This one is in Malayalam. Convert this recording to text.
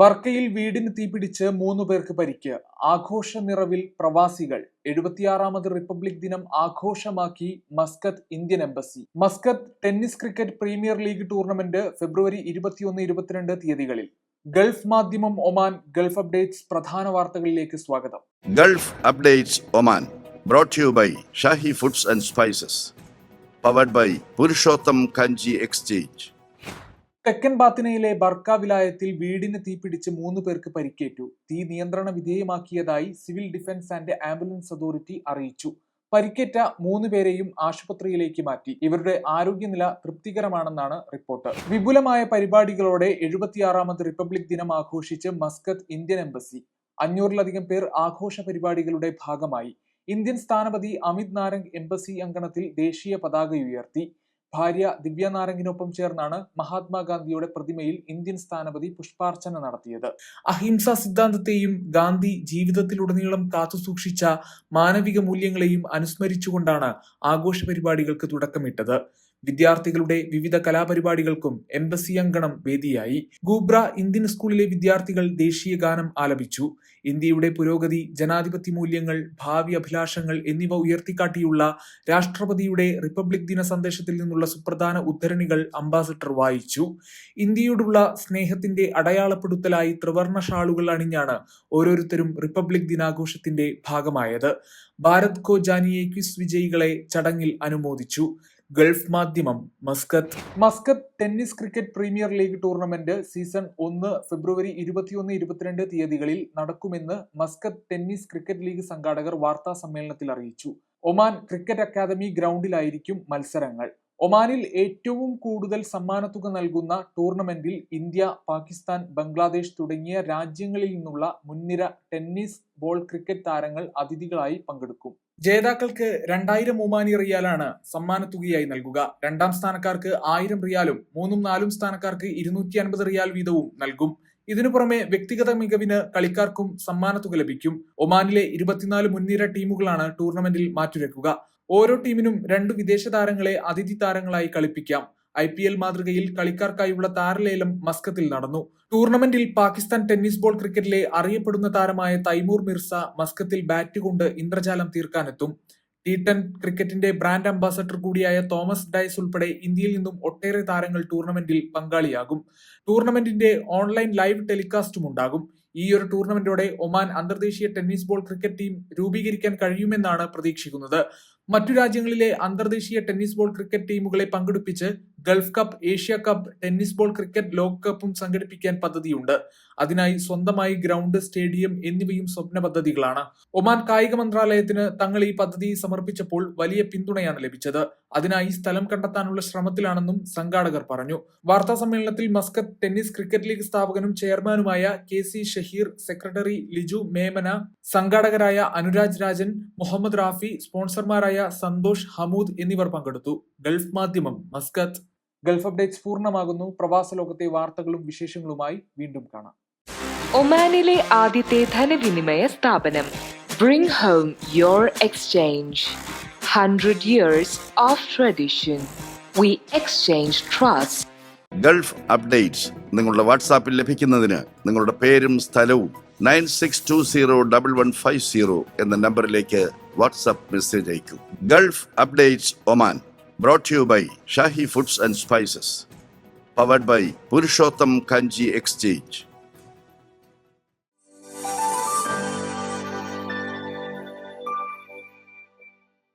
ബർക്കയിൽ വീടിന് തീപിടിച്ച് മൂന്നു പേർക്ക് പരിക്ക്. ആഘോഷ നിറവിൽ പ്രവാസികൾ. എഴുപത്തിയാറാമത് റിപ്പബ്ലിക് ദിനം ആഘോഷമാക്കി Muscat Indian embassy. Muscat tennis cricket premier league tournament ഫെബ്രുവരി ഇരുപത്തിയൊന്ന് ഇരുപത്തിരണ്ട് തീയതികളിൽ. ഗൾഫ് മാധ്യമം ഒമാൻ ഗൾഫ് അപ്ഡേറ്റ്സ് പ്രധാന വാർത്തകളിലേക്ക് സ്വാഗതം. Gulf updates Oman brought to by by foods and spices powered by by Kanchi exchange. തെക്കൻ ബാത്തിനയിലെ ബർക്ക വിലായത്തിൽ വീടിന് തീപിടിച്ച് മൂന്ന് പേർക്ക് പരിക്കേറ്റു. തീ നിയന്ത്രണ വിധേയമാക്കിയതായി civil defence and ambulance authority അറിയിച്ചു. പരിക്കേറ്റ മൂന്ന് പേരെയും ആശുപത്രിയിലേക്ക് മാറ്റി. ഇവരുടെ ആരോഗ്യനില തൃപ്തികരമാണെന്നാണ് റിപ്പോർട്ട്. വിപുലമായ പരിപാടികളോടെ എഴുപത്തിയാറാമത് റിപ്പബ്ലിക് ദിനം ആഘോഷിച്ച് മസ്കത്ത് ഇന്ത്യൻ എംബസി. അഞ്ഞൂറിലധികം പേർ ആഘോഷ പരിപാടികളുടെ ഭാഗമായി. ഇന്ത്യൻ സ്ഥാനപതി അമിത് നാരംഗ് എംബസി അങ്കണത്തിൽ ദേശീയ പതാക ഉയർത്തി. ഭാര്യ ദിവ്യ നാരംഗിനൊപ്പം ചേർന്നാണ് മഹാത്മാഗാന്ധിയുടെ പ്രതിമയിൽ ഇന്ത്യൻ സ്ഥാനപതി പുഷ്പാർച്ചന നടത്തിയത്. അഹിംസാ സിദ്ധാന്തത്തെയും ഗാന്ധി ജീവിതത്തിലുടനീളം കാത്തുസൂക്ഷിച്ച മാനവിക മൂല്യങ്ങളെയും അനുസ്മരിച്ചുകൊണ്ടാണ് ആഘോഷ പരിപാടികൾക്ക് തുടക്കമിട്ടത്. വിദ്യാർത്ഥികളുടെ വിവിധ കലാപരിപാടികൾക്കും എംബസി അങ്കണം വേദിയായി. ഗൂബ്ര ഇന്ത്യൻ സ്കൂളിലെ വിദ്യാർത്ഥികൾ ദേശീയ ഗാനം ആലപിച്ചു. ഇന്ത്യയുടെ പുരോഗതി ജനാധിപത്യ മൂല്യങ്ങൾ ഭാവി അഭിലാഷങ്ങൾ എന്നിവ ഉയർത്തിക്കാട്ടിയുള്ള രാഷ്ട്രപതിയുടെ റിപ്പബ്ലിക് ദിന സന്ദേശത്തിൽ നിന്നുള്ള സുപ്രധാന ഉദ്ധരണികൾ അംബാസഡർ വായിച്ചു. ഇന്ത്യയോടുള്ള സ്നേഹത്തിന്റെ അടയാളപ്പെടുത്തലായി ത്രിവർണ ഷാളുകൾ അണിഞ്ഞാണ് ഓരോരുത്തരും റിപ്പബ്ലിക് ദിനാഘോഷത്തിന്റെ ഭാഗമായത്. ഭാരത് കോ ജാനിയെ ക്വിസ് വിജയികളെ ചടങ്ങിൽ അനുമോദിച്ചു. Gulf Madhyamam Muscat. Muscat tennis cricket premier league tournament season ഒന്ന് ഫെബ്രുവരി ഇരുപത്തിയൊന്ന് ഇരുപത്തിരണ്ട് തീയതികളിൽ നടക്കുമെന്ന് മസ്കത്ത് ടെന്നീസ് ക്രിക്കറ്റ് ലീഗ് സംഘാടകർ വാർത്താ സമ്മേളനത്തിൽ അറിയിച്ചു. ഒമാൻ ക്രിക്കറ്റ് അക്കാദമി ഗ്രൗണ്ടിലായിരിക്കും മത്സരങ്ങൾ. ഒമാനിൽ ഏറ്റവും കൂടുതൽ സമ്മാനത്തുക നൽകുന്ന ടൂർണമെന്റിൽ ഇന്ത്യ പാകിസ്ഥാൻ ബംഗ്ലാദേശ് തുടങ്ങിയ രാജ്യങ്ങളിൽ നിന്നുള്ള മുൻനിര ടെന്നീസ് ബോൾ ക്രിക്കറ്റ് താരങ്ങൾ അതിഥികളായി പങ്കെടുക്കും. ജേതാക്കൾക്ക് രണ്ടായിരം ഒമാനി റിയാലാണ് സമ്മാനത്തുകയായി നൽകുക. രണ്ടാം സ്ഥാനക്കാർക്ക് ആയിരം റിയാലും മൂന്നും നാലും സ്ഥാനക്കാർക്ക് ഇരുന്നൂറ്റി അൻപത് റിയാൽ വീതവും നൽകും. ഇതിനു പുറമെ വ്യക്തിഗത മികവിന് കളിക്കാർക്കും സമ്മാനത്തുക ലഭിക്കും. ഒമാനിലെ ഇരുപത്തിനാല് മുൻനിര ടീമുകളാണ് ടൂർണമെന്റിൽ മാറ്റുരക്കുക ഓരോ ടീമിനും രണ്ട് വിദേശ താരങ്ങളെ അതിഥി താരങ്ങളായി കളിപ്പിക്കാം. ഐ പി എൽ മാതൃകയിൽ കളിക്കാർക്കായുള്ള താരലേലം മസ്കത്തിൽ നടന്നു. ടൂർണമെന്റിൽ പാകിസ്ഥാൻ ടെന്നീസ് ബോൾ ക്രിക്കറ്റിലെ അറിയപ്പെടുന്ന താരമായ തൈമൂർ മിർസ മസ്കത്തിൽ ബാറ്റ് കൊണ്ട് ഇന്ദ്രജാലം തീർക്കാനെത്തും. ടി ടെൻ ക്രിക്കറ്റിന്റെ ബ്രാൻഡ് അംബാസഡർ കൂടിയായ തോമസ് ഡയസ് ഉൾപ്പെടെ ഇന്ത്യയിൽ നിന്നും ഒട്ടേറെ താരങ്ങൾ ടൂർണമെന്റിൽ പങ്കാളിയാകും. ടൂർണമെന്റിന്റെ ഓൺലൈൻ ലൈവ് ടെലികാസ്റ്റും ഉണ്ടാകും. ഈ ഒരു ടൂർണമെന്റോടെ ഒമാൻ അന്തർദേശീയ ടെന്നീസ് ബോൾ ക്രിക്കറ്റ് ടീം രൂപീകരിക്കാൻ കഴിയുമെന്നാണ് പ്രതീക്ഷിക്കുന്നത്. മറ്റു രാജ്യങ്ങളിലെ അന്തർദേശീയ ടെന്നീസ് ബോൾ ക്രിക്കറ്റ് ടീമുകളെ പങ്കെടുപ്പിച്ച് Gulf cup Asia cup tennis ball cricket ലോകകപ്പും സംഘടിപ്പിക്കാൻ പദ്ധതിയുണ്ട്. അതിനായി സ്വന്തമായി ഗ്രൗണ്ട് സ്റ്റേഡിയം എന്നിവയും സ്വപ്ന പദ്ധതികളാണ്. ഒമാൻ കായിക മന്ത്രാലയത്തിന് തങ്ങൾ ഈ പദ്ധതി സമർപ്പിച്ചപ്പോൾ വലിയ പിന്തുണയാണ് ലഭിച്ചത്. അതിനായി സ്ഥലം കണ്ടെത്താനുള്ള ശ്രമത്തിലാണെന്നും സംഘാടകർ പറഞ്ഞു. വാർത്താ സമ്മേളനത്തിൽ മസ്കത്ത് ടെന്നീസ് ക്രിക്കറ്റ് ലീഗ് സ്ഥാപകനും ചെയർമാനുമായ K C Shaheer secretary Liju Memana സംഘാടകരായ Anuraj Rajan Muhammad Rafi സ്പോൺസർമാരായ സന്തോഷ് ഹമൂദ് എന്നിവർ പങ്കെടുത്തു. Gulf Madhyamam Muscat. Gulf updates പൂർണമാകുന്നു. പ്രവാസ ലോകത്തെ വാർത്തകളും വിശേഷങ്ങളുമായി വീണ്ടും കാണാം. ഒമാനിലെ ആദ്യത്തെ ധനവിനിമയ സ്ഥാപനം bring home your exchange hundred years of tradition we exchange trust Gulf updates നിങ്ങളുടെ വാട്സാപ്പിൽ ലഭിക്കുന്നതിന് നിങ്ങളുടെ പേരും സ്ഥലവും nine six two zero double one five zero എന്ന നമ്പറിലേക്ക് WhatsApp message അയക്കൂ Gulf updates Oman brought to you by Foods and Spices. Powered by Purushottam Kanji Exchange.